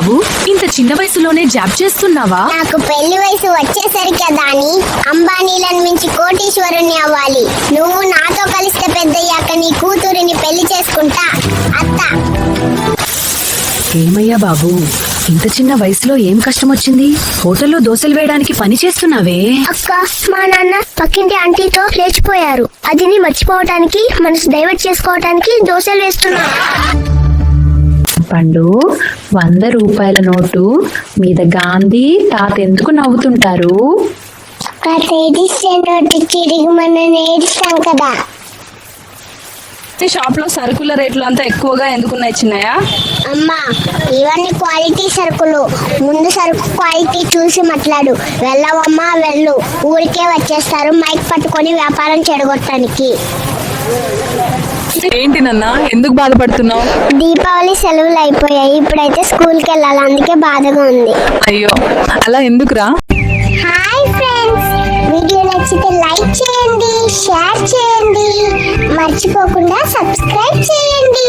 చిన్న వయసులోనే జాబ్ చేస్తున్నావా? నాకు పెళ్ళి వయసు వచ్చేసరికి దాని అంబానీలను మించి కోటీశ్వరుని అవ్వాలి. నువ్వు నాతో కలిస్తే పెద్దయ్యాక నీ కూతురిని పెళ్ళి చేసుకుంటా. అత్త. ఏమయ్యా బాబు ఇంత చిన్న వయసులో ఏం కష్టం వచ్చింది? హోటల్లో దోశలు వేయడానికి పని చేస్తున్నావే. అక్క మా నాన్న పక్కింటి ఆంటీతో లేచిపోయారు. అదిని మర్చిపోవటానికి మనసు డైవర్ట్ చేసుకోవటానికి దోశలు వేస్తున్నా పండు వంద రూపాయల నోటు మీద గాంధీ తాత ఎందుకు నవ్వుతుంటారు? కదా. ఈ షాప్లో సరుకుల రేట్లు అంతా ఎక్కువగా ఎందుకున్నాయి చిన్నయ్య? అమ్మా ఇవన్నీ క్వాలిటీ సరుకులు. ముందు సరుకు క్వాలిటీ చూసి మాట్లాడు. వెళ్ళవమ్మా వెళ్ళు. ఊరికే వచ్చేస్తారు మైక్ పట్టుకొని వ్యాపారం చెడగొట్టడానికి. ఏంటి నాన్న? ఎందుకు బాధపడుతున్నావు? దీపావళి సెలవులు అయిపోయాయి. ఇప్పుడైతే స్కూల్కి వెళ్ళాలి. అందుకే బాధగా ఉంది. అయ్యో అలా ఎందుకురా? హాయ్ ఫ్రెండ్స్ వీడియో నచ్చితే లైక్ చేయండి షేర్ చేయండి. మర్చిపోకుండా సబ్స్క్రైబ్ చేయండి.